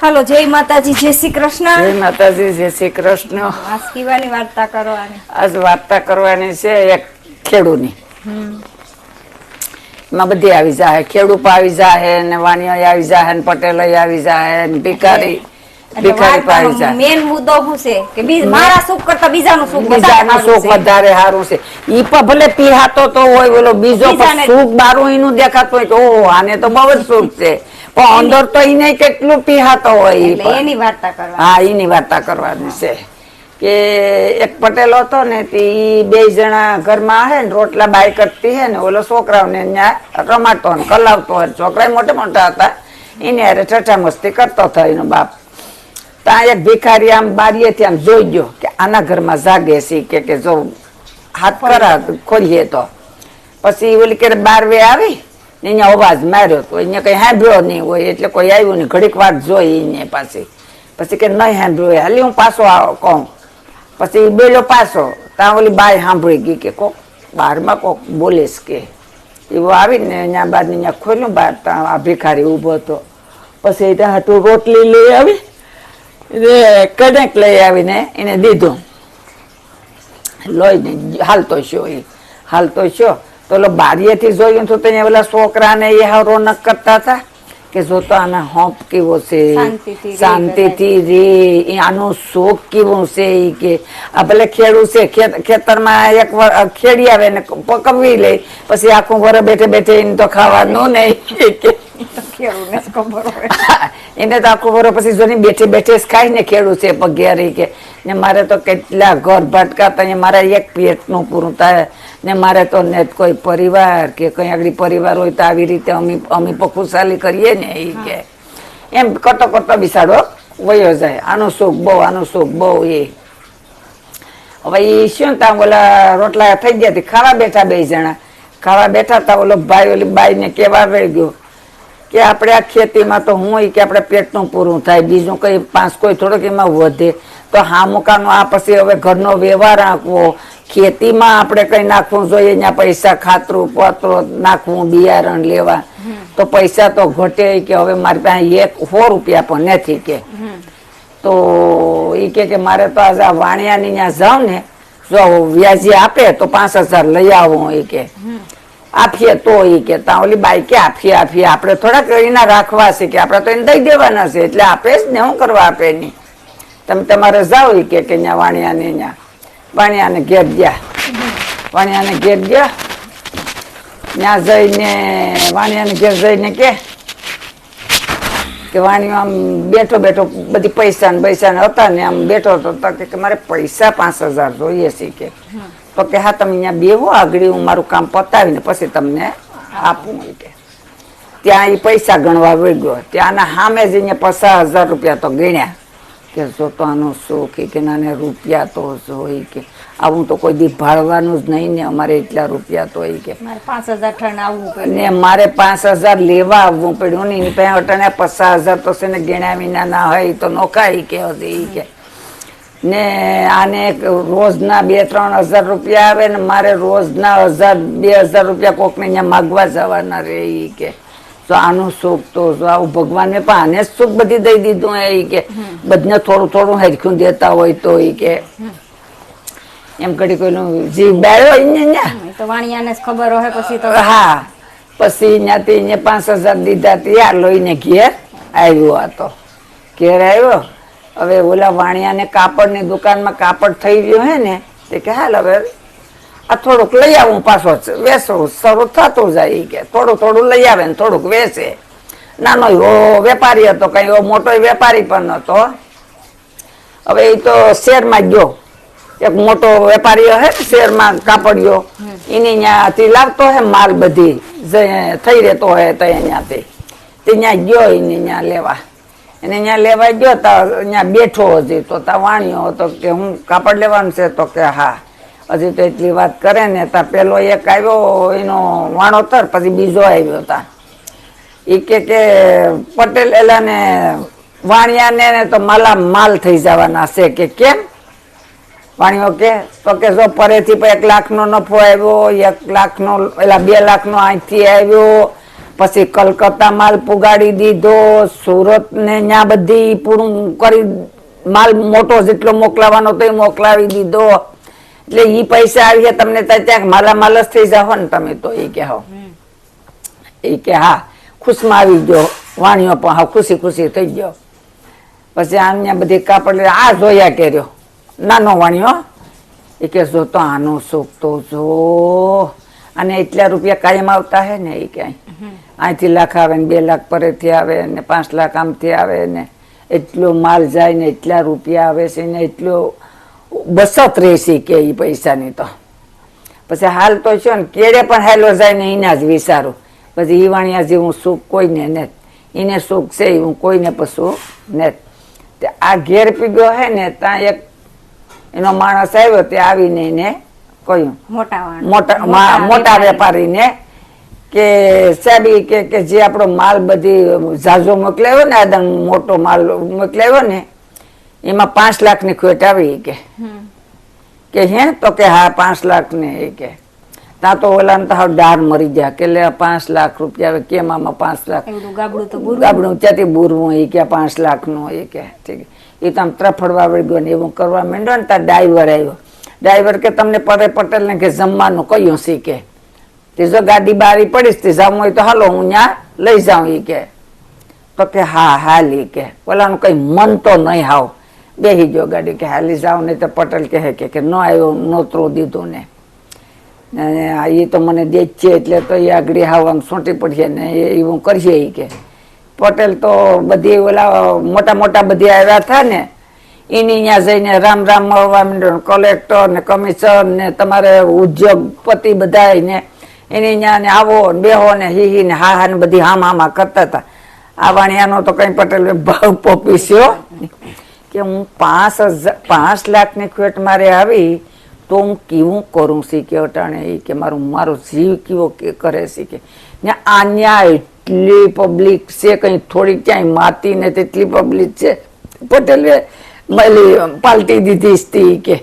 હાલો જય માતાજી જય શ્રી કૃષ્ણ. જય માતાજી જય શ્રી કૃષ્ણ. વાસકીવાની વાર્તા કરવાની. આજ વાર્તા કરવાની છે એક ખેડૂની. માં બધી આવી જાય ખેડૂપ આવી જાય ને વાણિયા આવી જાય ને પટેલ આવી જાય ને ભિખારી ભિખારી પાવી જાય મેન મુદ્દો શું છે? કે મારા સુખ કરતા બીજાનું સુખ બીજાનું સુખ વધારે સારું છે. ઈ પણ ભલે પીહાતો તો હોય બોલો બીજો સુખ બારું એનું દેખાતું હોય કે ઓહો આને તો બહુ જ સુખ છે. પણ અંદર તો એને કેટલું પીહાતો હોય. એની વાર્તા કરવા હા એની વાર્તા કરવાની છે. કે એક પટેલ હતો ને તે બે જણા ઘરમાં હે ને રોટલા બાય કરતી હે ને ઓલો છોકરાઓને ત્યાં રમાતો ને કલાવતો હોય છોકરા મોટા મોટા હતા. એને હારે ઠઠા મસ્તી કરતો હતો એનો બાપ. ત્યાં એક ભિખારી આમ બારીએથી આમ જોઈ ગયો કે આના ઘરમાં જાગે છે કે કે જો હાથ કરા ખોલીએ તો. પછી ઓલી કે બાર વે આવી અહીંયા અવાજ માર્યો તો અહીંયા કઈ સાંભળ્યો નહીં હોય, એટલે કોઈ આવ્યું નહીં. ઘડીક વાર જોઈ એને પાસે પછી કે નહીં સાંભળ્યું હાલી હું પાછો કહું. પછી બેલો પાછો. ત્યાં ઓલી બાય સાંભળી ગઈ કે કોક બહારમાં કોક બોલીશ કે. એવો આવીને અહીંયા બાર અહીંયા ખોલ્યું બહાર ત્યાં આ ભિખારી ઊભો હતો. પછી ત્યાં હાટું રોટલી લઈ આવી ને કણેક લઈ આવીને એને દીધું. લોહીને હાલતો છો એ હાલતો છો તો ઓલો બારીએથી જોયું તો ત્યાં ઓલા છોકરાને એ રોનક કરતા હતા કે જો તો આને હોપ કેવો છે? શાંતિથી રે રે. આનું શોખ કેવો છે કે આ ભલે ખેડું છે ખેતર ખેતરમાં એક વર- ખેડી આવે ને પકવી લે પછી આખું ઘરે બેઠે બેઠે એને તો ખાવાનું નહીં. એને તો આખું વરો પછી જો ને બેઠે બેઠે ને ખેડૂત છે પગેરી કે ને મારે તો કેટલા ઘર ભટકાતા ને મારા એક પેટનું પૂરું થાય ને મારે તો ને કોઈ પરિવાર કે કઈ આગળ પરિવાર હોય તો આવી રીતે અમે અમે ખુશાલી કરીએ ને એ કે એમ કરતો કરતો બિસાડો વયો જાય આનું સુખ બહુ આનું સુખ બહુ એ હવે એ શું તા ઓલા રોટલા થઈ ગયા ખાવા બેઠા બે જણા ખાવા બેઠા તા ઓલો ભાઈ ઓલી બાઈ ને કેવા રહી ગયો કે આપણે આ ખેતીમાં તો હું કે આપણે પેટનું પૂરું થાય, બીજું કઈ પાંચ કોઈ થોડોક એમાં વધે, તો હા મુકાનો, આ પછી હવે ઘરનો વ્યવહાર આંકવો ખેતીમાં આપણે કઈ નાખવું જોઈએ, ત્યાં પૈસા ખાતરું, પત્રો નાખવું, બિયારણ લેવા. તો પૈસા તો ઘટે કે હવે મારી પાસે એક સો રૂપિયા પણ નથી કે. તો એ કે કે મારે તો આજે આ વાણિયાની ત્યાં જાઉં ને, જો વ્યાજી આપે તો પાંચ હજાર લઈ આવું એ કે. આપીએ તો એ કે તા ઓલી બાઈ કે આપીએ આપીએ. આપણે થોડાક એના રાખવા છે કે આપણે તો એને દઈ દેવાના છે. એટલે આપે જ ને શું કરવા આપે નહીં તમે તમારે જાઓ એ કે ત્યાં વાણિયાને ત્યાં વાણિયાને ઘેર ગયા. વાણિયાને ઘેર ગયા. ત્યાં જઈને, વાણિયાને ઘેર જઈને કે કે વાણીઓ આમ બેઠો બેઠો બધી પૈસા ને પૈસા હતા ને આમ બેઠો હતો કે મારે પૈસા પાંચ હજાર જોઈએ છે કે. તો કે હા તમે અહીંયા બેહો આગળ હું મારું કામ પતાવીને પછી તમને આપું કે. ત્યાં એ પૈસા ગણવા વેગ્યો ગયો ત્યાંના સામે જ અહીંયા પચાસ હજાર રૂપિયા તો ગણ્યા. કે જો તો આનું સુખ કે નાને રૂપિયા તો જોઈ કે. આવું તો કોઈ દી ભાળવાનું જ નહીં ને અમારે એટલા રૂપિયા તો એ કે. મારે પાંચ હજાર ઠણ આવવું ને મારે પાંચ હજાર લેવા આવવું પડ્યું ને એની પાસે અટાણે પચાસ હજાર તો છે ને ગણ્યા વિના ના હોય તો નોખાય કે હજી એ કે. ને આને રોજના બે ત્રણ હજાર રૂપિયા આવે ને મારે રોજના હજાર બે હજાર રૂપિયા કોકને અહીંયા માગવા જવાના રે એ કે. તો આનું સુખ તો આવું ભગવાને પણ આને જ સુખ બધી દઈ દીધું એ કે. બધને થોડું થોડું હરખ્યું દેતા હોય તો એ કે. એમ કડી કોઈનું જીવ બાળ્યો ને તો વાણિયાને ખબર હોય પછી તો. હા પછી ત્યાંથી પાંચ હજાર દીધા ત્યાં લઈને ઘેર આવ્યો હતો ઘેર આવ્યો હવે ઓલા વાણિયાને કાપડની દુકાનમાં કાપડ થઈ ગયું હે ને તે કે હાલ હવે આ થોડુંક લઈ આવું પાછો વેસવું શરૂ થતું જાય કે થોડું થોડું લઈ આવે ને થોડુંક વેચે. નાનો એવો વેપારી હતો કઈ એવો મોટો વેપારી પણ હતો હવે એ તો શેરમાં ગયો. એક મોટો વેપારી હે ને શહેરમાં કાપડિયો. એની ત્યાંથી લાવતો હે માલ બધી જે થઈ રહેતો હોય તો અહીંયાથી તે ત્યાં ગયો એને ત્યાં લેવા. એને અહીંયા લેવા ગયો તો અહીંયા બેઠો હજી. તો તા વાણ્યો હતો કે હું કાપડ લેવાનું છે તો કે હા. હજી તો એટલી વાત કરે ને ત્યાં પેલો એક આવ્યો, એનો વાણોતર પછી બીજો આવ્યો તા. એ કે કે પટેલ એલાને વાણિયાને તો માલા માલ થઈ જવાના છે કે કેમ? વાણીઓ કે, તો કે જો પરેથી એક લાખનો નફો આવ્યો, એક લાખનો, એલા બે લાખનો અહીંથી આવ્યો પછી કલકત્તા માલ પુગાડી દીધો સુરત ને ત્યાં બધી પૂરું કરી માલ મોટો જેટલો મોકલાવાનો તો એ મોકલાવી દીધો. એટલે ઈ પૈસા આવીએ તમને ત્યાં માલામાલ જ થઈ જાઓ ને તમે તો એ કે હો એ કે, હા, ખુશમાં આવી ગયો, વાણીઓ પણ હા, ખુશી ખુશી થઈ ગયો. પછી આ બધી કાપડ આ જોયા કર્યો. નાનો વાણિયો એ કે, જો તો આનું સુખ તો જો. અને એટલા રૂપિયા કાયમ આવતા હે ને એ ક્યાંય અહીંથી લાખ આવે ને બે લાખ પરેથી આવે ને પાંચ લાખ આમથી આવે ને એટલો માલ જાય ને એટલા રૂપિયા આવે છે ને એટલો બસત રહેશે કે એ પૈસાની તો. પછી હાલ તો છે ને કેડે પણ હાલો જાય ને એના જ વિચારું. પછી એ વાણિયા જેવું સુખ કોઈને ને એને સુખ છે એવું કોઈને પશુ ને આ ઘેર પીગો હે ને ત્યાં એક એનો માણસ આવ્યો તે આવીને એને કહ્યું. મોટા મોટા મોટા વેપારીને કે સાબી કે કે જે આપણો માલ બધી ઝાઝો મોકલાવ્યો ને આદમ મોટો માલ મોકલાવ્યો ને એમાં પાંચ લાખની ખોટ આવી કે. કે હે તો કે હા પાંચ લાખ ને એ કે. ત્યાં તો ઓલા તો હાવ ડાર મરી ગયા કે લે પાંચ લાખ રૂપિયા આવે કેમ આમાં પાંચ લાખ? ગાબડું ત્યાંથી બુરવું. એ કે પાંચ લાખનું એ કે ઠીક. એ તો આમ ત્રફડવા વળગ્યો ને એવું કરવા માંડ્યો ને ત્યાં ડ્રાઈવર આવ્યો. ડ્રાઈવર કે તમને પરે પટેલ ને કે જમવાનું કયું શીખે? તે જો ગાડી બારી પડીશ તે જમવું હોય તો હાલો હું ત્યાં લઈ જાઉં એ કે. તો કે હા, હાલ એ કે. ઓલાનું કઈ મન તો નહીં હાવ. બેહી ગયો ગાડી કે હાલી જાવ નહીં તો પટેલ કહે કે કે ન આવ્યો નોતરો દીધું ને. ને એ તો મને છે એટલે તો એ આગળ હાવ આમ સોંટી પડશે ને એ એવું કરીએ ઈ કે. પટેલ તો બધી ઓલા મોટા મોટા બધી આવ્યા હતા ને, એની ત્યાં જઈને રામ રામ મળવા માંડ્યો કલેક્ટર ને કમિશનર ને તમારે ઉદ્યોગપતિ બધા ને એની ત્યાં ને આવો ને બેહો ને હી હી ને હા હા ને બધી હામ હામા કરતા હતા. આ વાણિયાનો તો કઈ પટેલ ભાવ પોપીસ્યો. કે હું પાંચ હજાર પાંચ લાખની ખેટ મારે આવી તો હું કેવું કરું શીખે અટાણે એ કે મારું, મારો જીવ કેવો કે કરે શીખે. ને આન્યા એટલી પબ્લિક છે કઈ થોડી ક્યાંય માતી ને તેટલી પબ્લિક છે. પટેલે પાલટી દીધી સ્ત્રી કે.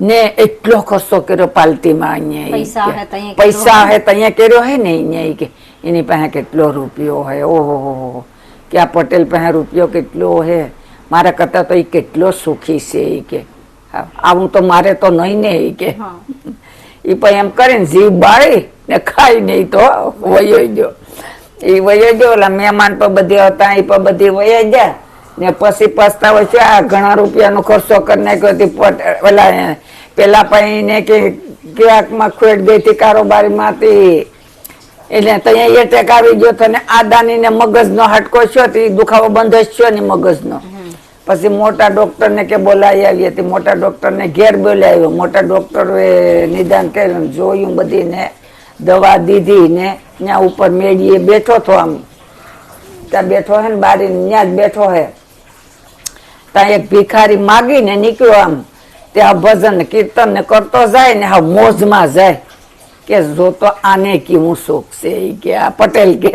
ને એટલો ખર્ચો કર્યો પાલટીમાં અહીંયા પૈસા હે તો અહીંયા પૈસા હે તો અહીંયા કર્યો હે ને અહીંયા કે એની પાસે કેટલો રૂપિયો હે? ઓહો. કે આ પટેલ પાસે રૂપિયો કેટલો હે? મારા કરતા તો એ કેટલો સુખી છે એ કે. આવું તો મારે તો નહીં ને એ કે. એ પછી એમ કરીને જીવ બાળી ને ખાઈ નહીં તો. વયો ગયો. એ વયો ગયો એટલે મહેમાન પર બધી હતા એ પર બધી વયા ગયા. ને પછી પસ્તાવો છે, આ ઘણા રૂપિયાનો ખર્ચો કરી નાખ્યો હતી પેલા પેલા પણ એને કે ક્યાંકમાં ખોટ ગઈ હતી કારોબારીમાંથી. એટલે ત્યાં એટેક આવી ગયો હતો ને આદાની ને મગજનો હટકો થયો હતી, ઈ દુખાવો બંધ થયો ને મગજનો. પછી મોટા ડોક્ટર ને કે બોલાવી આવી હતી, મોટા ડોક્ટર ને ઘેર બોલાવ્યો. મોટા ડોક્ટરે નિદાન કર્યું જોયું બધી ને દવા દીધી ને ત્યાં ઉપર મેળીએ બેઠો તો આમ. ત્યાં બેઠો હે ને બારી ત્યાં જ બેઠો હે. ત્યાં એક ભિખારી માગીને નીકળ્યો આમ. ત્યાં ભજન કીર્તન ને કરતો જાય ને હા મોજમાં જાય. કે જો તો આને કેવું સુખ છે એ કે આ પટેલ કે.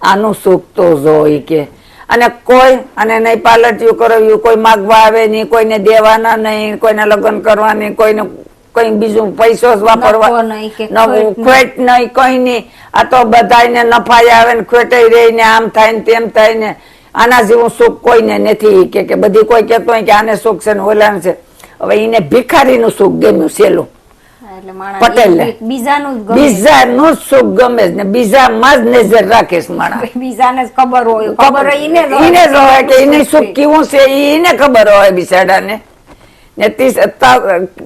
આનું સુખ તો જો એ કે. અને કોઈ અને નહીં પાલટ્યું કરાવ્યું કોઈ માગવા આવે નહીં કોઈને દેવાના નહીં કોઈને લગ્ન કરવા નહીં કોઈને કઈ બીજું પૈસો જ વાપરવા નવું ખોટ ખોટ નહીં કઈ નહીં. આ તો બધાને નફાઈ આવે ને ખોટાઈ રહી ને આમ થાય ને તેમ થાય ને. આના જેવું સુખ કોઈને નથી કે કે બધી કોઈ કહેતો હોય કે આને સુખ છે ને ઓલાને છે. હવે એને ભિખારીનું સુખ ગમ્યું સેલું. પટેલ બીજાનું બીજાનું સુખ ગમે ને બીજામાં જ નજર રાખે માણા. બીજાને ખબર હોય. ખબર હોય ઈને જ હોય. જ હોય કે એની સુખ કેવું છે એને ખબર હોય બિચારાને. ને તીસ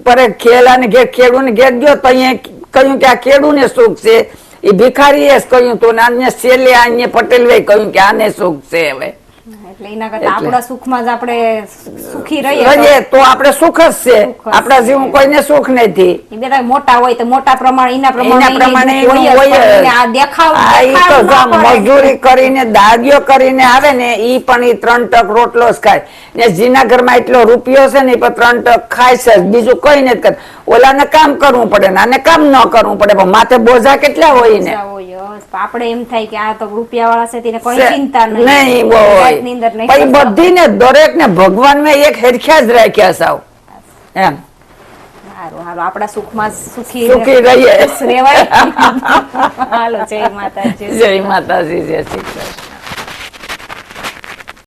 પરે ખેલાને ઘેર ખેડૂને ઘેર ગયો તો અહીંયા કહ્યું કે આ ખેડૂને સુખ છે. એ ભિખારીએ જ કહ્યું તો અન્ય સેલે અન્ય પટેલ કહ્યું કે આને સુખ છે હવે. એટલે એના કરતા આપણા સુખમાં જ આપણે સુખી રહીએ તો. આપણે સુખ જ છે. આપણા જેવું કોઈને સુખ નથી. બધા મોટા હોય તો મોટા પ્રમાણે એના પ્રમાણે હોય દેખાવ મજૂરી કરીને દાગીઓ કરીને આવે ને ઈ પણ ઈ ત્રણ ટક રોટલો જ ખાય. ને જેના ઘરમાં એટલો રૂપિયો છે ને પણ ત્રણ ટક ખાય છે બીજું કઈ નથી કરતું. ઓલાને કામ કરવું પડે ને આને કામ ન કરવું પડે. પણ માથે બોજા કેટલા હોય ને. આપણે એમ થાય કે આ તો રૂપિયા વાળા છે તેને કોઈ ચિંતા નહીં. હોય. કરતા. બધીને દરેક ને ભગવાન મેં એક હેરખ્યા જ રાખ્યા સાવ. એમ. સારું હાલો આપણા સુખમાં સુખી સુખી રહીએ. રેવાય હાલો જય માતાજી. જય માતાજી જય શ્રી કૃષ્ણ.